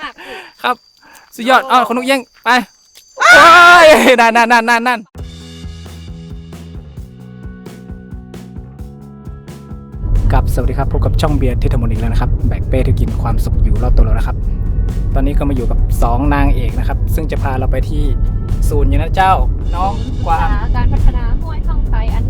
มากคือครับ สุดยอดอ้าวคนนุกเย้งไปโอ้ยนั่นนั่นนั่นนั่นนั่นกับสวัสดีครับพบกับช่องเบียร์ที่ธมนิกแล้วนะครับแบกเป้ที่กินความสุขอยู่รอบตัวเรานะครับ ตอนนี้ก็มาอยู่กับสองนางเอกนะครับ ซึ่งจะพาเราไปที่ศูนย์อยู่นะเจ้าน้องกวางศึษการพัฒนาห้วยข้องไฟอัน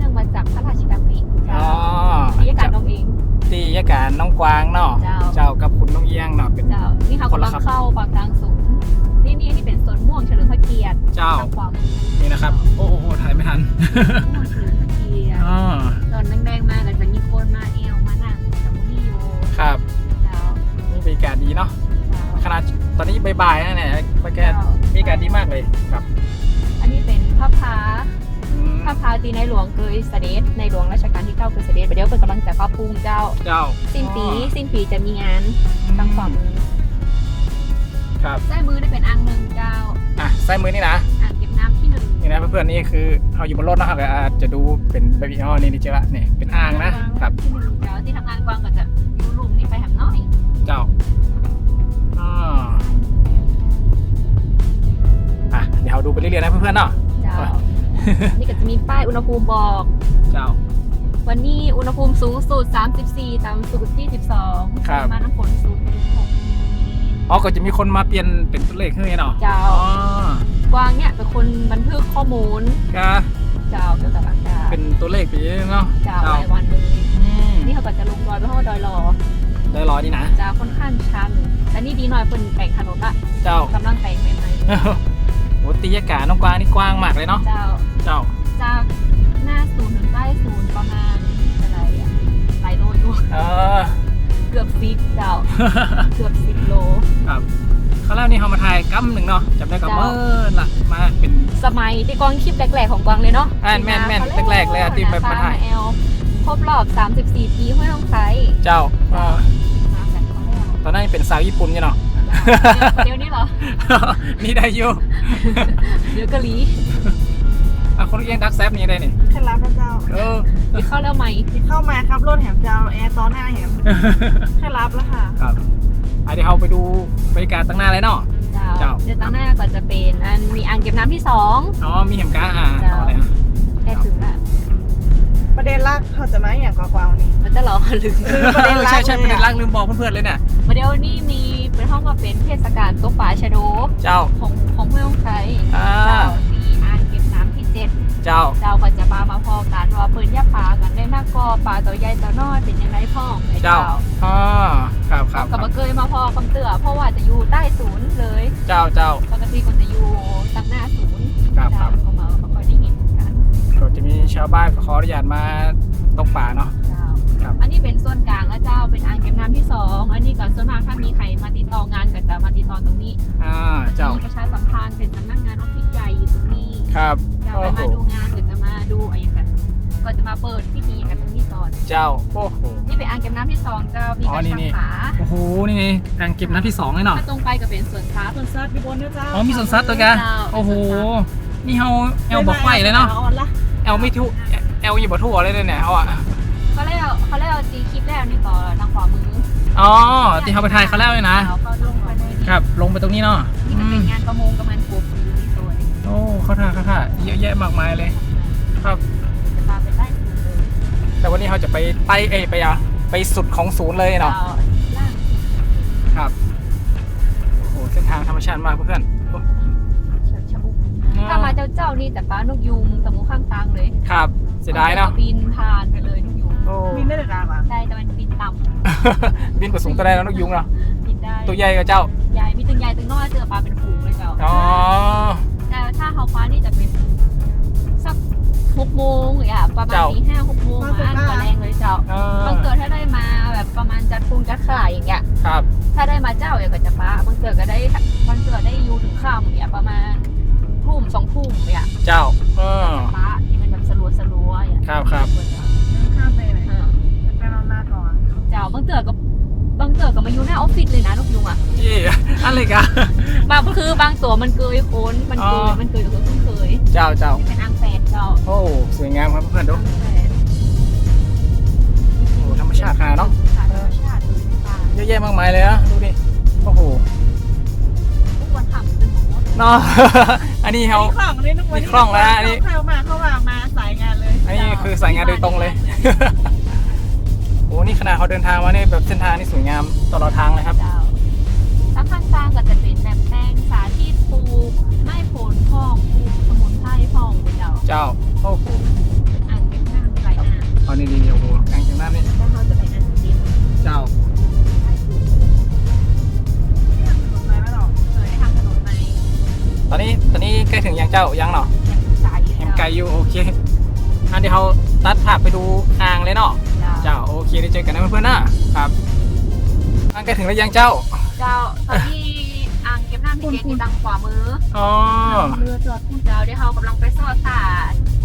ตียการน้องกวางเนาะเจ้า เจ้ากับคุณน้องเอียงเนาะเป็น เจ้า นี่เขาคนละกำลังครับ เข้าปากกลางสูงนี่นี่นี่เป็นสวนม่วงเฉลิมพระเกียรติเจ้าทางขวามือนี่นะครับ โอ้โหถ่ายไม่ทันม่วงเฉลิมพระเกียรติอ๋อตอนแดงๆมากันจะมีคนมาเอวมานั่งแต่มุนี่อยู่ครับเจ้านี่บรรยากาศดีเนาะเจ้าขนาดตอนนี้บ่ายๆนะเนี่ยบรรยากาศบรรยากาศดีมากเลยครับ อันนี้เป็นพระพา อืมพระพาตีในหลวงเคยเสด็จในหลวงรัชกาลที่เก้าเคยเสด็จไปเดี๋ยวเป็นกำลังจะปรับปรุงเจ้า เจ้า สิ้นปีอ๋อสิ้นปีจะมีงานทางขวามือครับใต้มือได้เป็นอ่างหนึ่งเจ้าอะซ้ายมือนี่นะอ่างเก็บน้ำที่หนึ่งนี่นะเพื่อนๆนี่คือเราอยู่บนรถนะครับอาจจะดูเป็นแบบอ๋อนี่นี่เจอละนี่เป็นอ่างนะครับที่หนึ่งเจ้าที่ทำงานกวางก็จะอยู่ลุมนี่ไปแหมน้อยเจ้าอ๋ออะเดี๋ยวเราดูไปเรื่อยๆนะเพื่อนๆเนาะเจ้า นี่ก็จะมีป้ายอุณหภูมิบอก เจ้า วันนี้อุณหภูมิสูงสุด 34 ต่ำสุดที่ 12ครับ มาน้ำฝนสูงถึง6มิลลิเมตรอ๋อก็จะมีคนมาเปลี่ยนเป็นตัวเลขให้เนาะเจ้าอ๋อกวางเนี่ยเป็นคนบันทึกข้อมูล ก็เจ้าเกี่ยวกับอากาศเป็นตัวเลขไปเรื่อยๆเนาะเจ้ารายวันเลยอืมนี่เขาก็จะลงดอยไปห้องดอยรอได้รอนี่นะ เจ้าค่อนข้างชันแต่นี่ดีหน่อยเพิ่นแต่งถนนละเจ้า กำลังแต่งใหม่ โหตียากาน้องกวางนี่กว้างมากเลยๆเนาะ เจ้า เจ้า จากหน้าศูนย์ถึงใต้ศูนย์ประมาณอะไรอะหลายโลอยู่เออ เกือบสิบเจ้า เกือบสิบโล ครับเขาวแล้วนี่เขามาถ่ายกัมหนึ่งเนาะจำได้กับเจ้า เมื่อละมาเป็น สมัยที่กวางคลิปแรกๆของกวางเลยเนาะอ่าแม่นแม่นแรกๆเลยอะที่ไปมาถ่าย แอลครบรอบ 34 ปีห้วยห้องไคร้เจ้าเออมากันเขาแล้วตอนนั้นยังเป็นสาวญี่ปุ่นอยู่เนาะ เดี๋ยวนี้เหรอ นี่ได้อยู่เดี๋ยวกะลีอะคนเอียงดักแซฟนี่ได้นี่เคล็ดลับนะเจ้าเออไปเข้าแล้วไหมเข้ามาครับรถแหมเจ้าแอร์ซ้อนหน้าแหมเคล็ดลับแล้วค่ะครับอะเดี๋ยวเราไปดูบรรยากาศตั้งหน้าเลยเนาะเจ้าเจ้าเดี๋ยวตั้งหน้าก็จะเป็นอันมีอ่างเก็บน้ำที่สองอ๋อมีเห็มกาอ่าเจ้าเอาเลยอะใกล้ถึงละประเด็นแรกเขาจะมาอย่างกว่าๆวันนี้มันจะรอหรือคือประเด็นเออแรกใช่ใช่เลยประเด็นอะล่างลืมบอกเพื่อนๆเลยเนี่ย เดี๋ยวนี้มีเป็นห้องว่าเป็นเทศกาลตกปลาชะโดเจ้า ของของห้วยห้องไคร้อ่า เจ้ามีอ่างเก็บน้ำที่เจ็ดเจ้า เจ้าก็จะมามาพอกันว่าเปิ้นย่าปลากันได้นักก็ปลาตัวใหญ่ตัวน้อยเป็นยังไงพ่องไอ้เจ้าอ๋อครับครับคก็รับมาเคยมาพอคำเตือเพราะว่าจะอยู่ใต้ศูนย์เลยเจ้าเจ้าปกติก็จะอยู่ตั้งหน้าศูนย์ครับคเจ้ารับก็มาก็ค่อยได้เห็นกันก็จะมีชาวบ้านขออนุญาตมาตกป่าเนาะ เจ้าครับ อันนี้เป็นส่วนกลางแล้ว เจ้าเป็นอ่างเก็บน้ำที่สองอันนี้ก่อนส่วนมากถ้ามีใครมาติดต่องานก็จะมาติดต่อตรงนี้อ่าเจ้ามีประชาสัมพันธ์เป็นสำนักงานออฟฟิศใหญ่อยู่ตรงนี้ครับเจ้าโอ้ไปโหมาดูงานหรือจะมาดูอะไรอย่างกันก็จะมาเปิดพิธีกันตรงนี้ก่อน เจ้า โอ้โห นี่เป็นอ่างเก็บน้ำที่สองเจ้ามีอ๋กอระนี่ชังนี่ขาโอ้โห นี่ไงอ่างเก็บน้ำที่สองเลยเนาะถ้าตรงไปก็เป็นสวนสาส่วนซัดอยู่บนนะเจ้าอ๋อมีสวนสัตว์ตัวแกเจ้าโอ้โห นี่เฮาแอลบอกไฟเลยเนาะอ่อนละแอลไม่ทุแอลอยู่บ่ทั่วเลยเนี่ยเขาอะ เขาเรียกเขาเรียกตีคลิปแล้วนี่ต่อทางขวามืออ๋อที่เขาไปถ่ายเขาแล้วเลยนะ เขาก็ลงไปในนี้ครับ ลงไปตรงนี้เนาะนี่อืก็เป็มนงานประมงกับมันปูอยู่ในตัวนี้โอ้เขาท่าเขาท่าเยอะแยะมากมายเลย ครับ จะพาไปใต้ศูนย์เลยแต่วันนี้เขาจะไปไต่เอยไปอะไปสุดของศูนย์เลยเนาะล่างครับ โอ้โหเส้นทางธรรมชาติมากเพื่อนโอ้เฉียวชะบุกถ้ามาเจ้าเจ้านี่แต่ป้านกยุงตะมูข้างทางเลยครับ เสียดายเนาะบินผ่านไปเลย นกยุงโอ้มีได้แต่ดาบอะได้แต่มันบินต่บินกระสูงตัวใดแล้วนกยุงเนาะำบินได้ตัวใหญ่กับเจ้า ใหญ่มีตึงใหญ่ตึงน้อยเจอปลาเป็นฝูงเลยเจ้าอ๋อ แต่ถ้าเขาฟ้านี่จะเป็นสักหกโมงอย่างเงี้ยประมาณเจ้าตีห้าหกโมงมาอันกว่าแรงเลยเจ้าเออบางเกิดถ้าได้มาแบบประมาณจัดพุงจัดข่ายอย่างเงี้ย ครับ ถ้าได้มาเจ้าอย่างก็จะป้าบางเกิดก็ได้บางเกิดได้อยู่ถึงค่ำอย่างเงี้ยประมาณทุ่มสองทุ่มอย่างเงี้ยเจ้าเออป้าที่มันแบบสลัวสลัวอย่างเงี้ยครับครับข้ บางเกิดก็บางเกิดก็มาอยู่หน้าออฟฟิศเลยนะนกยุงอะยี่อะไรกันบางคือบางตัวมันเกยโค้นมันเกอ๋ยอมันเกยกับคนเคยเจ้าเจ้าเป็นอ่างแฝดเจ้าโอ้สวยงามครับเพื่อนๆดูอ่างแฝดโอ้ธรรมชาติขนาดเนาะค่ะธรรมชาติเลยป่าเยอะแยะมากมายเลยนะดูดิโอ้โหเนาะอันนี้เขามีคล่องเลยทุกวันมีคล่องแล้วนะอันนี้เข้ามาเข้ามามาสายงานเลย อันนี้คือสายงานโดยตรงเลย โอ้นี่ขนาดเขาเดินทางมาเนี่ยแบบเส้นทางนี่สวยงามตลอดทางเลยครับ เจ้าถ้าข้างกลางก็จะเป็นแบบแปลงสาธิตปลูกไม้ผลพองปลูกสมุนไพรพองเจ้าเจ้าโอ้โหเป็นอ่างเก็บน้ำไหลอ่างเอานี่นี่โอ้โหกลางจังหน้านี่แล้วเขาจะไปอ่างเก็บเจ้ามาแล้วหรอเคยทำถนนในตอนนี้ตอนนี้ใกล้ถึงยังเจ้ายังเนาะสายแฮมไกลอยู่โอเคอันเดี๋ยวเขาตัดภาพไปดูอ่างเลยเนาะ เจ้าเจ้าโอเคได้เจอกันนะเพื่อนๆนะครับอ่างใกล้ถึงแล้วยังเจ้าเจ้าตอนที่อ่างเก็บน้ำที่เกตอยู่ทางขวามืออ๋อเรือจอดพุ่งเจ้าเดี๋ยวเขากำลังไปสอดสา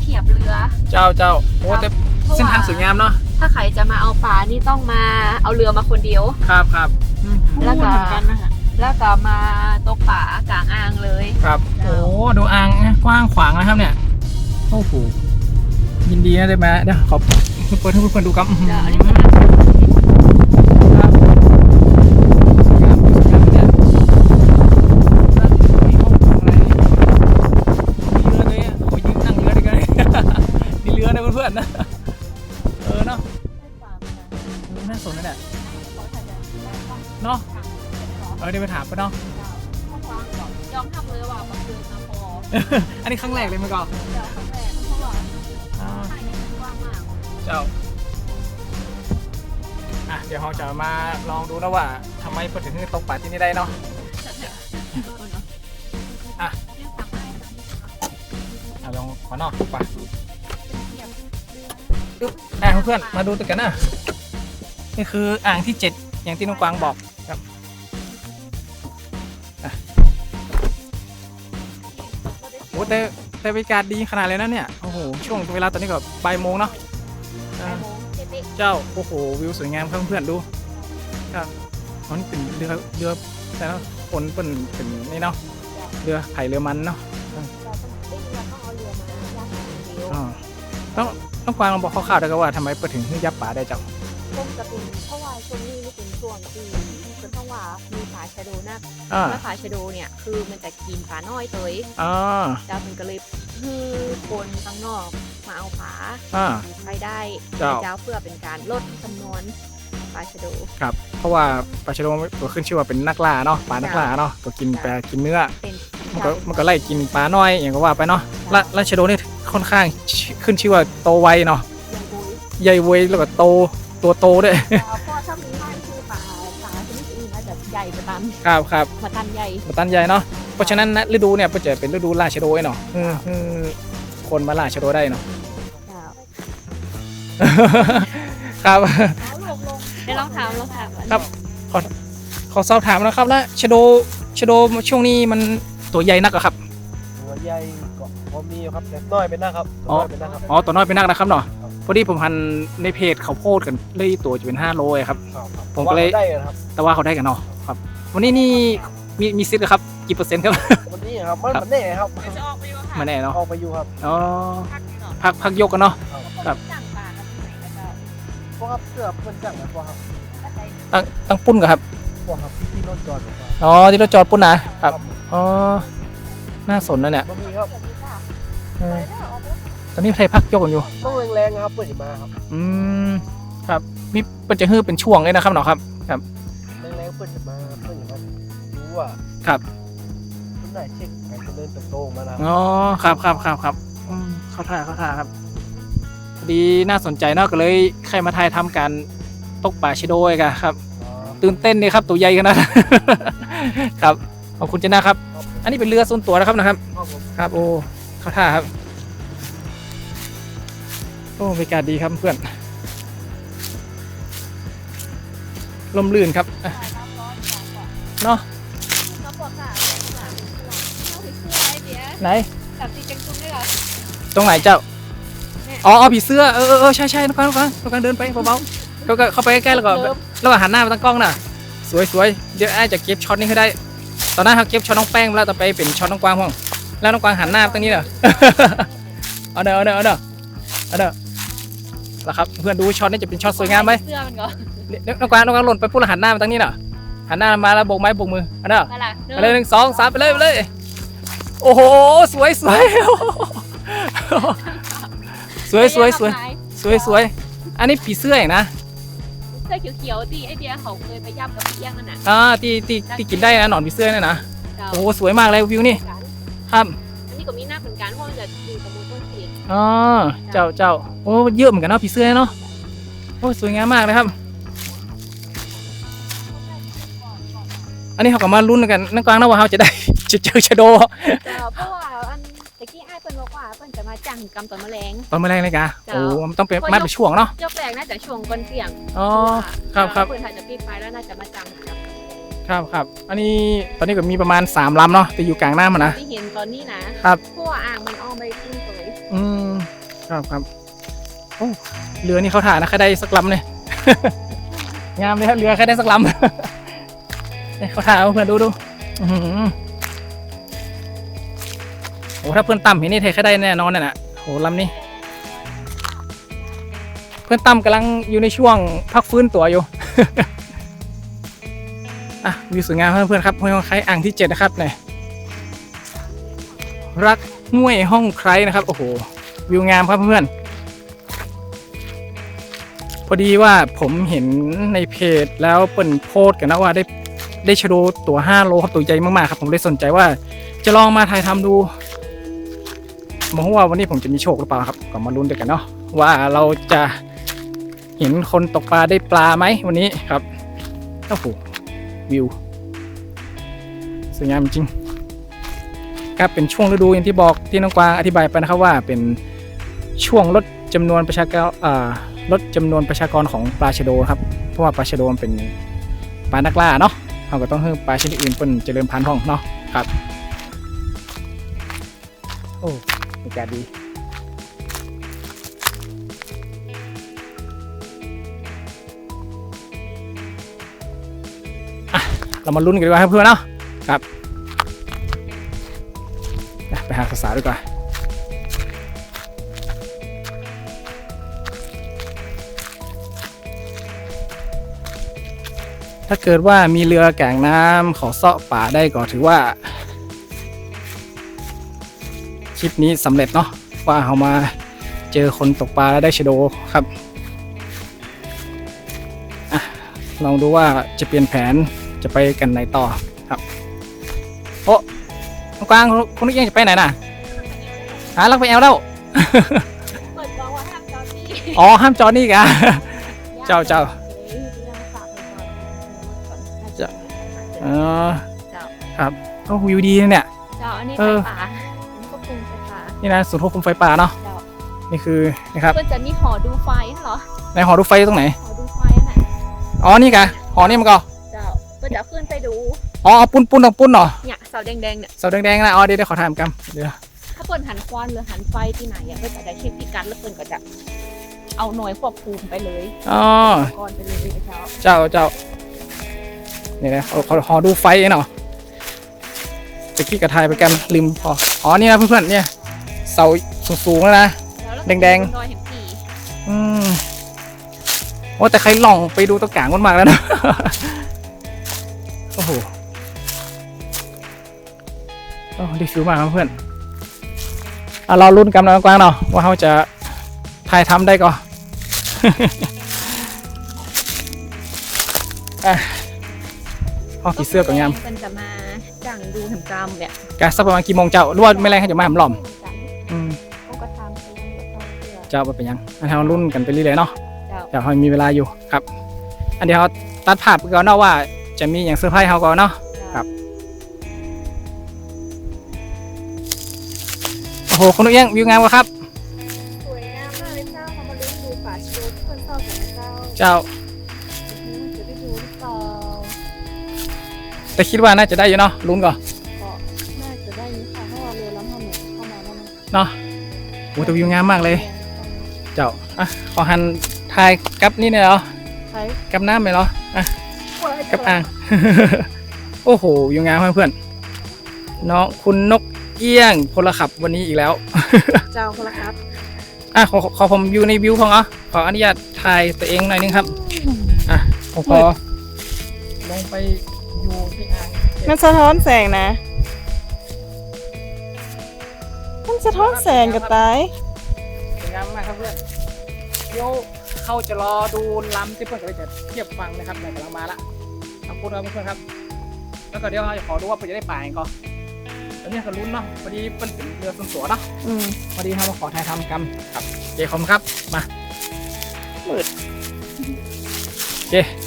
เทียบเรือ เจ้าเจ้าโอ้แต่เส้นทางสวยงามเนาะถ้าใครจะมาเอาปลานี่ต้องมาเอาเรือมาคนเดียวครับครับอืมแล้วก็เหมือนกันนะคะแล้วก็มาตกป่ากลางอ่างเลยครับโอ้ดูอ่างนะกว้างขวางนะครับเนี่ยโอ้โหยินดีนะได้มาเดี๋ยวขอ เปิดให้เพื่อนๆดูครับเดี๋ยวอันนี้มันครับสวยงามสวยงามเนี่ยแล้วมีห้องอะไรมีเรือเลยอะโอ้ยยืนนั่งเรือด้วยกันเลยมีเรือนะเพื่อนๆนะ เออเนาะเออน่าสนนะเนี่ยเนาะ เออเดี๋ยวไปถามไปเนาะ ยอมทำเลยว่ามันคือมาพออันนี้ครั้งแรกเลยมั้ยก่อน เดี๋ยวครั้งแรก เจ้าอะเดี๋ยวเราจะมาลองดูนะว่าทำไมพอถึงตกป่าที่นี่ได้เนาะอะอะลองขอนอกไปอึ๊บอะเพื่อนๆมาดูตัวกันนะนี่คืออ่างที่เจ็ดอย่างที่น้องกวางบอกครับโอ้แต่แต่บรรยากาศดีขนาดเลยนะเนี่ย โอ้โห ช่วงเวลาตอนนี้ก็บ่ายโมงเนาะ เจ้า โอ้โห วิวสวยงามครับเพื่อนๆดูครับอ๋อนี่เป็นเรือเรือแต่ละคนเป็นเป็นนี่เนาะเรือไผ่เรือมันเนาะอ๋อต้องต้องกวางลองบอกคร่าวๆได้ก็ว่าทำไมเปิดถึงให้ยับป่าได้เจ้าต้มกระปุนเพราะว่าช่วงนี้นี่เป็นช่วงที่คือเพราะว่ามีปลาชะโดนะอ่าแล้วปลาชะโดเนี่ยคือมันจะกินปลาน้อยเตยอ่าดาวมันก็เลยคือคนข้างนอก มาเอาปลาอ่า ไปได้เจ้า เจ้าเพื่อเป็นการลดจำนวนปลาชะโด ครับ เพราะว่าปลาชะโดตัวขึ้นชื่อว่าเป็นนักล่าเนาะปลานักล่าเนาะตัวกินปลากินเนื้อ เป็นมันก็มันก็ไล่กินปลาน้อยอย่างก็ว่าไปเนาะและและชะโดนี่ค่อนข้างชื่อขึ้นชื่อว่าโตไวเนาะยังบุยใหญ่เวยแล้วก็โตตัวโตด้วยเพราะถ้ามีไม้คือปลาปลาชนิดอื่นน่าจะใหญ่กว่าตันครับครับมาตันใหญ่ มาตันใหญ่เนาะเพราะฉะนั้นนะฤดูเนี่ยก็จะเป็นฤดูล่าชะโดไอ้เนาะอืมอืม คนมาล่าชะโดได้เนาะ ครับได้ลองถามลองถามครับ ขอ ขอสอบถามนะครับแล้วชะโดชะโดช่วงนี้มันตัวใหญ่นักเหรอครับ หัวใหญ่ก็พอมีอยู่ครับแต่น้อยเป็นนะครับตัวน้อยเป็นนะครับ อ๋อ ตัวน้อยเป็นนักนะครับเนาะ พอดีผมหันในเพจเขาโพดกันเลยตัวจะเป็น5โลอะครับครับครับ ผมก็เลย ว่าได้นะครับ แต่ว่าเขาได้กันเนาะครับ วันนี้นี่มีมีซิทธิ์เหรอครับ กี่เปอร์เซ็นต์ครับ วันนี้ครับมันครับมันแน่ครับ จะออกไปอยู่ค่ะ มาแน่เนาะเอาไปอยู่ครับอ๋อพักหน่อยพักพักยกกันเนาะ ครับ สั่งปลาครับที่ไหนก็ได้พวกครับเสื้อเพื่อนจังนะพวกครับตั้งตั้งปุ้นกันครับพวกครับที่รถจอดอยู่ครับอ๋อที่เราจอดปุ้นนะครับอ๋อน่าสนนะเนี่ยบ่มีครับเออตอนนี้ไทยพักยกกันอยู่ ต้องแรงๆนะครับเพื่อนจะมาครับอืมครับมีเป็นจะฮื้อเป็นช่วงเลยนะครับเนาะครับครับแรงๆเพื่อนจะมาเพื่อนจะมารู้ว่าครับเพื่อน ได้เช็คการเจริญเติบโตของมันนะครับอ๋อครับครับครับครับอืมเข้าท่าเข้าท่าครับพอดีน่าสนใจเนาะก็เลยใครมาไทยทำการตกป่าชิโดยกันครับ อ๋อตื่นเต้นดีครับตัวใหญ่ขนาดครับขอบคุณเจน่าครับครับผมอันนี้เป็นเรือส่วนตัวนะครับนะครับ ครับผมครับโอ้เข้าท่าครับ โอ้บรรยากาศดีครับเพื่อนลมลื่นครับอะเนาะ ไอ้เดี๋ยวไหน จับตีจังจุ้งได้เหรอตรงไหนเจ้าเนี่ยอ๋อเอาผีเสื้อ เออเออเออใช่ใช่น้องกวางน้องกวางน้องกวางเดินไปเบาๆก็ก็เข้าไปใกล้ๆแล้วก็แล้วก็หันหน้ามาตั้งกล้องน่ะ สวยสวยเดี๋ยวไอ้ายจะเก็บช็อตนี้ให้ได้ ตอนนั้นเขาเก็บช็อตน้องแป้งแล้วต่อไปเป็นช็อตน้องกวางห้อง แล้วน้องกวางหันหน้ามาตรงนี้เนอะเอาเด้อเอาเด้อเอาเด้อเอาเด้อแล้วครับเพื่อนดูช็อตนี้จะเป็นช็อตสวยงามไหมเสื้อมันก็เดี๋ยวน้องกวางน้องกวางหล่นไปพูดแล้วหันหน้ามาทางนี้เนอะหันหน้ามาแล้วโบกไม้โบกมือเอาเด้ออะไรไปเลยหนึ่งสองสามไปเลยไปเลย โอ้โห สวยสวยสวยสวยสวยสวยสวยอันนี้ผีเสื้อเองนะเสื้อเขียวๆที่ไอเดียเขาเคยไปย่ำกับพี่เอี้ยงนั่นน่ะอ่าที่ที่ที่กินได้นะหนอนผีเสื้อเนี่ยนะเจ้าโอ้โหสวยมากเลยวิวนี่ครับอันนี้ก็มีหน้าเหมือนกันเพราะมันจะอยู่ตะมูต้นเสียงอ๋อเจ้าเจ้าโอ้เยอะเหมือนกันเนาะผีเสื้อเนาะโอ้สวยงามมากเลยครับ อันนี้เขาก็มาลุ้นกันนักกลางนะว่าเขาจะได้จะเจอชะโดเจ้าเพราะว่าอันตะกี้ไอ้ายเปิ้นบอกว่าเปิ้นจะมาจังกำต่อแมลง ตอนแมลงเลยกะเจ้าโอ้มันต้องเป็นมัดเป็นช่วงเนาะ ยกแรกน่าจะช่วงก่อนเสียงอ๋อ ครับครับเปิ้นถ้าจะปิดไปแล้วน่าจะมาจังกับครับครับ อันนี้ตอนนี้ก็มีประมาณ3ลำเนาะแต่อยู่กลางน้ำมันนะ ที่เห็นตอนนี้นะครับ เพราะว่าอ่างมันอ้อมไปขึ้นสวยอืมครับครับโอ้เรือนี่เขาถ่ายนะแค่ได้สักลำเนี่ย งามเลยครับเรือแค่ได้สักลำ เนี่เขาถ่ายเอาเพื่อนดูดูอื้อหือโอ้ถ้าเพื่อนต่ำเห็นนี่เทแค่ได้แน่นอนน่ะนะโหลำนี้ เพื่อนต่ำกำลังอยู่ในช่วงพักฟื้นตัวอยู่อะวิวสวยงามครับเพื่อนๆครับห้วยห้องไคอ่างที่เจ็ดนะครับเนี่ยรักห้วยห้องไครนะครับโอ้โหวิวงามครับเพื่อนพอดีว่าผมเห็นในเพจแล้วเปิ่นโพสกันนะว่าได้ ได้ชโดตัว5โลครับตัวใหญ่มากๆครับผมเลยสนใจว่า จะลองมาถ่ายทำดูมรู้ว่าวันนี้ผมจะมีโชคหรือเปล่าครับก็มาลุ้นด้วยกันเนาะว่าเราจะเห็นคนตกปลาได้ปลาไหมวันนี้ครับโอ้โหวิวสวยงามจริงครับเป็นช่วงฤดูอย่างที่บอกที่น้องกวางอธิบายไปนะครับว่าเป็นช่วงลดจำนวนประชากรลดจำนวนประชากรของปลาชะโดครับเพราะว่าปลาชะโดมันเป็นปลานักล่าเนาะ เราก็ต้องให้ปลาชนิดอื่นเป็นเจริญพันธุ์ห้องเนาะครับโอ้อากาศดีเรามาลุ้นกันดีกว่าครับเพื่อนเนาะครับ ไปหาสาวๆดีกว่า ถ้าเกิดว่ามีเรือแก่งน้ำเขาเซาะป่าได้ก็ถือว่า คลิปนี้สำเร็จเนาะว่าเขามาเจอคนตกปลาแล้วได้ชะโดครับอะลองดูว่าจะเปลี่ยนแผนจะไปกันไหนต่อครับโอ้น้องกวางคุณนึกยังจะไปไหนน่ะหาลักไปแอลแล้วเปิดบอกว่าห้ามจอดนี่อ๋อห้ามจอดนี่กะเจ้าเจ้า อ๋อเจ้าครับก็วิวดีนะเนี่ย เจ้าอันนี้เอไฟอป่าอันนี้ก็ปรุงไฟป่านี่นะศูนย์ควบคุมไฟป่าเนาะเจ้านี่คือนะครับเพื่อนจะมีหอดูไฟเหรอในหอดูไฟตรงไหนหอดูไฟน่ะอ๋อนี่กะหอนี่มันก็เจ้าเพื่อนจะขึ้นไปดูอ๋อเอาปุ้นปุ้นตรงปุ้นเหรอเนี่ยเสาแดงๆเนี่ยเสาแดงๆนะอ๋อเดี๋ยวเดี๋ยวขอถามกันเดี๋ยวถ้าเปิดหันควันหรือหันไฟที่ไหนอะเพื่อนจะได้เช็คพิกัดแล้วเปิดก็จะเอาหน่วยควบคุมไปเลยอ๋อก่อนไปเลยเจ้าเจ้าเจ้า นี่นะเขาเขาหอดูไฟเนาะจะกี้กระทายไปกันลืมพออ๋อนี่นะเพื่อนๆเนี่ยเสาสูงๆแล้วนะแดงๆๆดอยเห็นผีอืมโอ้แต่ใครล่องไปดูตะกลางมันมากแล้วนะโอ้โหโอ้ดีฟิวมากครับเพื่อนอะเราลุ้นกันนะกวางเนาะว่าเขาจะถ่ายทำได้ก่อน อะห้องผีเสื้อกับงามเป็นจะมาจังดูแหมกรรมเนี่ยกะสักประมาณกี่โมงเจ้าหรือว่าไม่แรงให้จะมาหำหล่อมอืมต้องกระทำไปยังเดี๋ยวต้องเชื่อเจ้าว่าเป็นยังอันนี้เรารุ่นกันไปเรื่อยๆเนาะเจ้าเดี๋ยวเรามีเวลาอยู่ครับ อันเดียวเราตัดภาพไปก่อนเนาะว่า จะมีอย่างเซอร์ไพรส์เขาก่อนเนาะครับโอ้โหคุณนุ้ยเอี้ยงวิวงามกว่าครับสวยงามมากเลยเจ้าเขามาลุ้นดูป่าชโดที่เพื่อนเศร้ากันนะเจ้า แต่คิดว่าน่าจะได้อยู่เนาะลุ้นก่อนก็น่าจะได้อยู่ค่ะเพราะว่าเรือลำห้าหนึ่งเข้ามาแล้วนะเนาะโอ้แต่วิวงามมากเลย เจ้าอะขอหันทายกับนี่เนี่ยเหรอใช่กับน้ำเลยเหรออะกับอ่าง โอ้โหวิวงามมากเพื่อนน้องคุณนกเอี้ยงพลขับวันนี้อีกแล้ว เจ้าคนละครับอะขอขอขอผมอยู่ในวิวของอ๋อขออนุญาตถ่ายตัวเองหน่อยนึงครับ อะผมขอลงไป อยู่ที่อ่างมันสะท้อนแสงนะ มันสะท้อนแสงกับตายสวยงามมากครับเพื่อนเดี๋ยวเขาจะรอดูลำที่เพื่อนก็เลยจะเทียบฟังนะครับแต่กำลังมาละขอบคุณครับเพื่อนๆครับ แล้วก็เดี๋ยวเราจะขอดูว่าเพื่อนจะได้ป่ายังก่อนตอนนี้ก็ลุ้นเนาะพอดีเพื่อนเป็นเรือส่วนตัวเนาะอืมพอดีครับมาขอถ่ายทำกันครับเจคอมครับมามืดเจอืม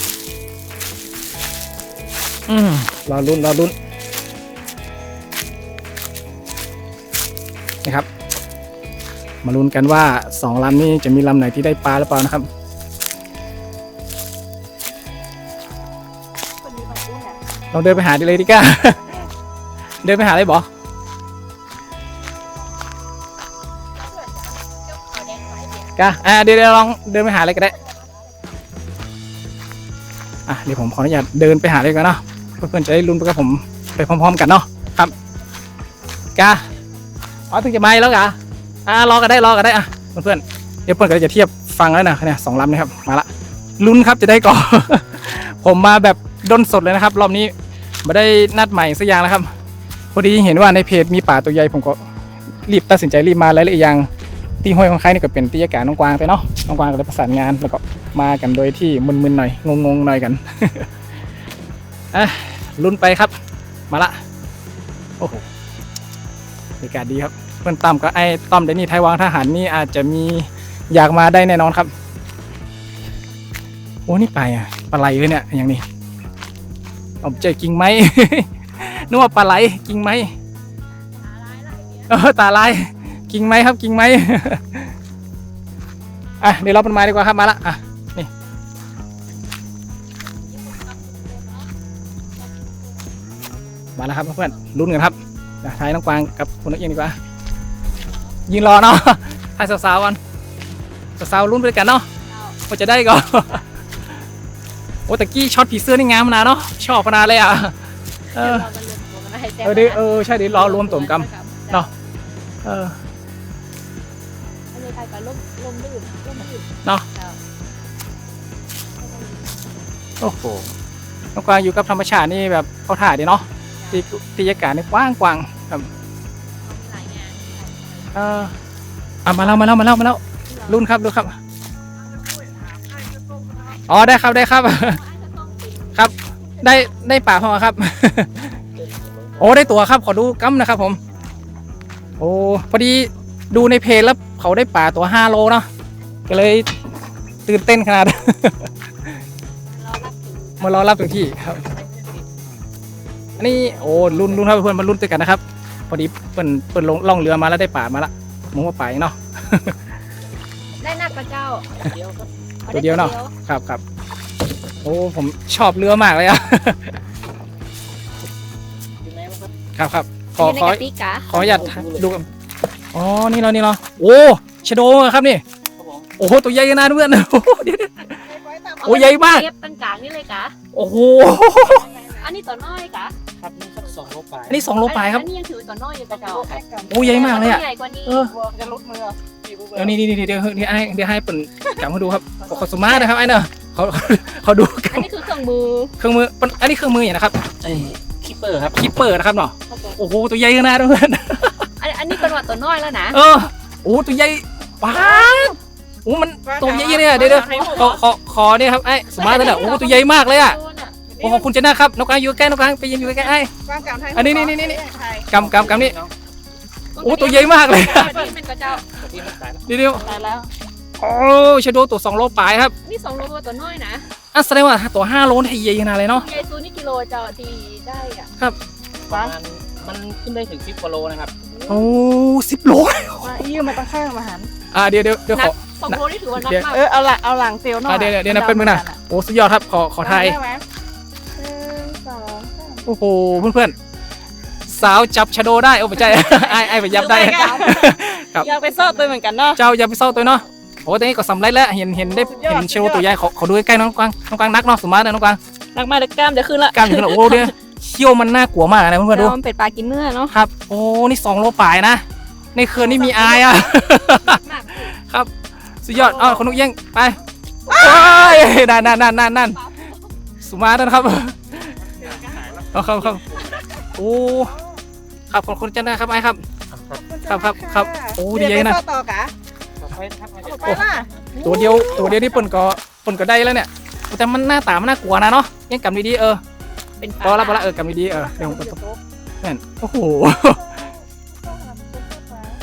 รอลุ้นรอลุ้นนี่ครับ มาลุ้นกันว่าสองลำนี้จะมีลำไหนที่ได้ปลาหรือเปล่านะครับคนนี้ของกูเนี่ยลองเดินไปหาดิเลยดิก้า เดินไปหาเลยบอกะอ่าเดี๋ยวเดี๋ยวลองเดินไปหาอะไรก็ได้ อะเดี๋ยวผมขออนุญาตเดินไปหาเลยกันเนาะ เพื่อนๆจะได้ลุ้นไปกับผมไปพร้อม ๆ กันเนาะครับกะอ๋อถึงจะมาแล้วกะอ่ารอกันได้รอกันได้อะเพื่อนๆเดี๋ยวเพื่อนก็จะเทียบฟังแล้วนะเนี่ยสองลำนะครับมาละลุ้นครับจะได้ก่อนผมมาแบบด้นสดเลยนะครับ รอบนี้ไม่ได้นัดใหม่สักอย่างแล้วครับ พอดีเห็นว่าในเพจมีป่าตัวใหญ่ผมก็รีบตัดสินใจรีบมาแล้วเลยอย่างที่ห้วยของใครนี่ก็เป็นติยการน้องกวางไปเนาะน้องกวางก็เลยประสานงานแล้วก็มากันโดยที่มึนๆหน่อยงงๆหน่อยกัน อะลุ้นไปครับ มาละโอ้โหบรรยากาศดีครับเพื่อนตั้มกับไอ้ต้อมเดนี่ไทยวางทหารนี่อาจจะมีอยากมาได้แน่นอนครับ โอ้นี่ไปอะปลาไหลเลยเนี่ยอย่างนี้ผมเจอกิ่งไม้นึกว่าปลาไหลกิ่งไม้เออตาลายกิ่งไม้ครับกิ่งไม้อะเดี๋ยวเราเป็นไม้ดีกว่าครับมาละอะ มาแล้วครับเพื่อนๆลุ้นกันครับเดี๋ยวถ่ายน้องกวางกับคุณนักเอียงดีกว่ายืนรอเนาะถ่ายสาวๆกันสาวๆลุ้นไปด้วยกันเนาะว่าจะได้ก่อนโอ้ตะกี้ช็อตผีเสื้อนี่งามมานานเนาะชอบมานานเลยอะเออเออดิเออใช่ดิรอรวมตัวกันเนาะเอออันนี้ใครก็ล่มล่มลื่นล่มลื่นเนาะโอ้โหน้องกวางอยู่กับธรรมชาตินี่แบบเขาถ่ายดีเนาะ ที่ที่ยากาศนี่กว้างกว้างๆครับหลายงานเอออะมาแล้วมาแล้วมาแล้วมาแล้วรุ่นครับรุ่นครับอ๋อได้ครับได้ครับ ครับ ได้ได้ป่าพอครับ โอ้ได้ตัวครับ ขอดูกัมนะครับผม โอ้พอดีดูในเพจแล้วเขาได้ป่าตัว5โลเนาะก็เลยตื่นเต้นขนาดมารอรับถึงที่ครับ อันนี้โอ้รุ่นรุ่นครับเพื่อนมารุ่นด้วยกันนะครับพอดีเปิ่นเปิ่นลงล่องเรือมาแล้วได้ป่ามาละมึงว่าไปเนาะ ได้นักพระเจ้าตัวเดียวเนาะครับครับโอ้ผมชอบเรือมากเลยอะครับครับขออยู่ในขอกระติกกะขออนุญาตดูกันอ๋อนี่เรานี่เราโอ้ชะโดครับนี่โอ้โหตัวใหญ่ขนาดเพื่อนโอ้โหเดี๋ยวเดี๋ยวโอ้ใหญ่มากเทียบตั้งกลางนี่เลยกะโอ้โหอันนี้ตัวน้อยกะ ครับนี่สักสองโลปลายอันนี้สองโลปลายครับ อันนี้ยังถือตัวน้อยอยู่กระเจ้าโอ้ใหญ่มากเลยอะใหญ่กว่านี้เออจะลุดมือเดี๋ยวนี่นี่นี่เดี๋ยวเดี๋ยวให้เดี๋ยวให้เปิ่นกลับมาดูครับขอขอสมมานะครับไอ้เนอะเขาเขาเขาดูกัอันนนี้คือเครื่องมือเครื่องมือเปิ้นอันนี้เครื่องมืออย่างนะครับไอ้คิปเปอร์ครับคิปเปอร์นะครับเนาะโอ้โหตัวใหญ่ขนาดนั้นเพื่อนอันอันนี้เป็นว่าตัวน้อยแล้วนะเออโอ้ตัวใหญ่ป้าดโอ้มันตัวใหญ่เนี่ยเดี๋ยวเดี๋ยวขอขอขอเนี่ยครับไอ้สมมาตัวเนี่ยโอ้ตัวใหญ่มากเลยอะ โอ้ขอบคุณเจน่าครับนกกลางอยู่ใกล้นกกลางไปยืนอยู่ใกล้ไอ้ วางกลางไทยอันนี้นี่นี่นี่ ไทยกำกำกำนี่โอ้ตัวใหญ่มากเลยอันนี้เป็นกระเจ้าที่มันตายแล้วเดี๋ยวเดี๋ยวตายแล้ว โอ้ชะโดตัวสองโลปลายครับนี่สองโลตัวน้อยนะอะแสดงว่าตัวห้าโลนี่ใหญ่ขนาดเลยเนาะใหญ่ซูนี่กิโลเจ้าที่ได้อะประมาณมันขึ้นได้ถึงสิบกิโลนะครับโอ้สิบโลมาอีมาตั้งข้างมาหันอะเดี๋ยวเดี๋ยวเดี๋ยวขอ สองโลนี่ถือว่านักเดี๋ยวมากเออเอาหลังเอาหลังเตียวหน่อยอะเดี๋ยวเดี๋ยวเดี๋ยวนะเป็นมือนะ โอ้สุดยอดครับขอขอไทย ได้ไหม โอ้โหเพื่อนๆสาวจับชะโดได้โอ้ไม่ใช่ไอ้ไอ้ไปยับได้ ครับ อยากไปซ่อตัวเหมือนกันเนาะเจ้าอย่าไปเศร้าตัวเนาะโอ้แต่นี่ก็สำเร็จแล้วเห็นเห็นได้สุดยอดเห็นเชลตัวใหญ่ขอขอดูใกล้ๆน้องกวางน้องกวางนักเนาะสมมาเลยน้องกวางนักมาเด็กกล้ามจะขึ้นละกล้ามอยู่ขนาดโอ้เนี่ยเขี้ยวมันน่ากลัวมากนะเพื่อนๆดูมันเป็ดปลากินเนื้อเนาะครับ โอ้ นี่สองโลปลายนะ ในเขื่อนนี่มีอายอะมากครับ สุดยอดเอ้าคนนุกเย่งไปโอ้ยนั่นนั่นนั่นนั่นนั่นสุมาแล้วนะครับ เอาครับครับโอ้ครับขอบคุณเจ้าหน้าครับไอ้ครับ ครับครับครับโอ้ดีเดี๋ยวนะไปต่อกะไปทักไปเอาไปล่ะตัวเดียวตัวเดียวนี่เปิ่นก็เปิ่นก็ได้แล้วเนี่ยแต่มันหน้าตามันน่ากลัวนะเนาะยังกำดีๆเออเป็นพอละพอละเออกำดีๆเออเดี๋ยวผมเปิดตัวนั่นโอ้โห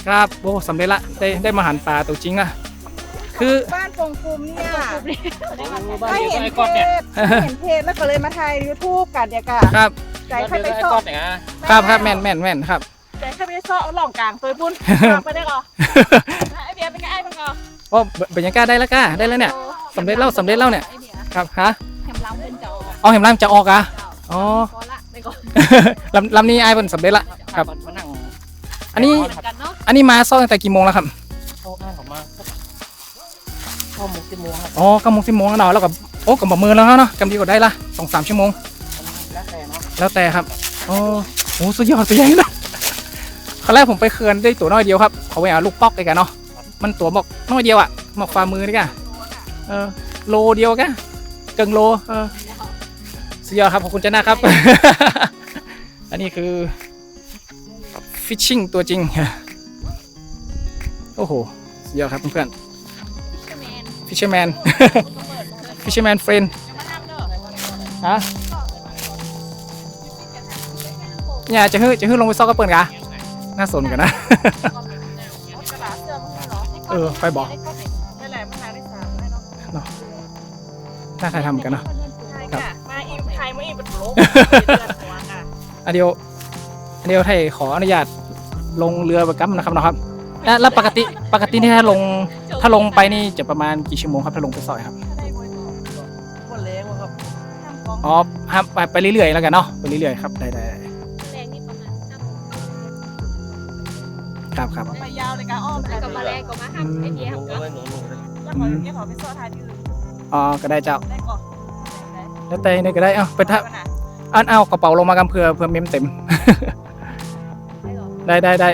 ครับโอ้สำเร็จละได้ได้มาหันปลาตัวจริงอะ คือ บ้านปงภูมิเนี่ยบ้านถ้าเดียวเห็นไอ้เพก๊อตเนี่ยจเห็นเพจแล้วก็เลยมาถ่ายยูทูบกันเดียวกันครับ ใจเข้าไปไอ้ซ่อก๊อตเนี่ยครับครับแม่นแม่นแม่นครับ ใจเข้าไปซ่อหล่องกลางตัวบุญกลางไปได้ก่อนไอเบียร์เป็นไงไอ้บังกอโอ้บรรยากาศได้แล้วก้าได้แล้วเนี่ยสำเร็จแล้วสำเร็จแล้วเนี่ยไอเดียครับฮะแคมล้ำเป็นจอเอาเห็นลำจะออกอะอ๋อพอละไปก่อนลำลำนี้ไอ้เปิ่นสำเร็จละครับมานั่งอันนี้เหมือนกันเนาะอันนี้มาซ่อตั้งแต่กี่โมงแล้วครับเข้าอ้างออกมา เข้ามุกที่โมงครับอ๋อก็โมงสิบโมงแล้วเนาะแล้วก็โอ้กับมือแล้วเนาะกำดีก็ได้ละสองสามชั่วโมง แล้วแต่เนาะแล้วแต่ครับโอ้โหสุดยอดตัวใหญ่นะครั้งแรกผมไปเคือนได้ตัวน้อยเดียวครับเขาไปเอาลูกป๊อกเลยกันเนาะมันตัวบอกน้อยเดียวอะหมอกฝ่ามือนี่กันเออโลเดียวกันเกิงโลเออสุดยอดครับขอบคุณเจ้าหน้าครับ อันนี้คือฟิชชิ่งตัวจริงโอ้โหสุดยอดครับเพื่อนฟิชเชอร์แมนๆ ฟิชเชอร์แมน ฟิชเชอร์แมนเฟรนฮะเนี่ยจะฮื้อจะฮื้อลงไปซอกกระเปิดกะน่าสนกันนะ เออไปบอกนั่นแหละมันหาได้สามได้เนาะน่าใครทำกันเนาะใช่ครับค่ะมาอีกไทยมาอีกเป็นโลกเดือนหัวค่ะอันเดียวอันเดียวไทยขออนุญาตลงเรือไปกับนะครับนะครับแล้วแล้วปกติปกตินี่ถ้าลง ถ้าลงไปนี่จะประมาณกี่ชั่วโมงครับถ้าลงไปซอยครับหมดแรงแล้วครับอ๋อครับไปไปเรื่อยๆแล้วกันเนาะไปเรื่อยๆครับได้ได้ได้แรงนี่ประมาณห้าครับครับไปยาวเลยค่ะอ้อมแล้วก็มาแรงก็มาห้าไอเดียหนูก็เลยหนูหนูเลยแล้วขอเดี๋ยวขอไปซ่อท้ายที่อื่นอ๋อก็ได้เจ้าได้ก่อนแล้วแต่ได้ก็ได้เอ้าไปถ้าอันเอากระเป๋าลงมากันเพื่อเพื่อเมมเต็ม ได้ได้ได้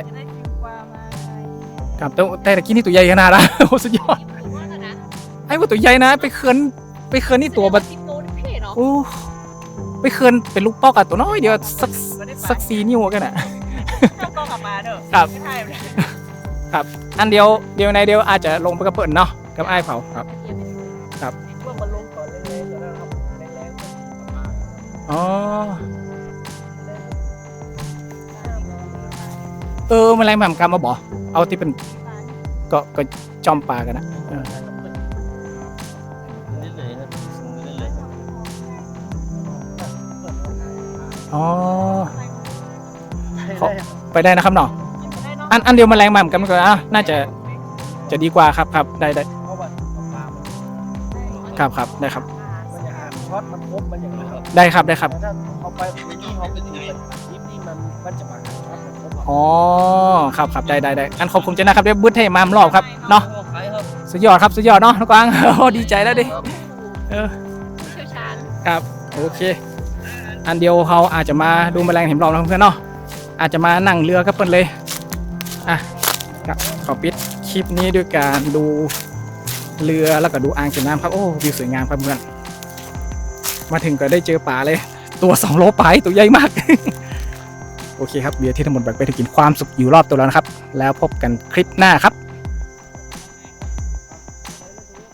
ครับแต่แต่ตะกี้นี่ตัวใหญ่ขนาดนะโอ้สุดยอดไอ้ว่าตัวใหญ่นะ ไปเคือนไปเคือนนี่ตัวบัดสิบโลนี่เพ่เนาะโอ้ไปเคือนเป็นลูกปอกอะตัวน้อยเดียวสักสักสีนิ้วกันอะเข้ากล้องกลับมาเด้อครับไม่ใช่เลยอันเดียวเดียวในเดียวอาจจะลงไปกับเปิ่นเนาะกับไอ้ายเผาครับช่วงมัน ลงก่อนแรงๆก่อนนะครับแรงๆประมาณอ๋อเออแมลงแหม่มกำมาบอกเอาที่เป็นก็ก็จอมปลากันนะเออเรื่อยๆครับเรื่อยอ๋อๆขอไปได้นะครับเนาะอันอันเดียวแมลงแหม่มกันก็อะน่าจะจะดีกว่าครับครับได้ได้เพราะว่าปลามันครับครับได้ครับมันจะหาช็อตมันครบมันอย่างนี้ครับได้ครับได้ครับแต่ถ้าเอาไปอย่างนี้เขาไปถึงเป็นยิปนี่มันมันจะมาหาช็อตมันครบ อ๋อครับครับได้ได้ได้อันขอบคุณเจ้านะครับเดี๋ยวบึ้ดให้มามรอบครับเนาะไปครับสุดยอดครับสุดยอดเนาะน้องกวางโอ้ดีใจแล้วดิเออเชี่ยวชาญครับโอเค อันเดียวเขาอาจจะมาดูแมลงเห็นรอบนะเพื่อนๆเนาะอาจจะมานั่งเรือกับเพื่อนเลยอะครับขอปิดคลิปนี้ด้วยการดูเรือแล้วก็ดูอ่างเก็บน้ำครับโอ้วิวสวยงามครับเพื่อนมาถึงก็ได้เจอป่าเลย ตัวสองโลไปตัวใหญ่มาก โอเคครับเบียร์ที่ทั้งหมดแบกไปถึงกินความสุขอยู่รอบตัวแล้วนะครับ แล้วพบกันคลิปหน้าครับ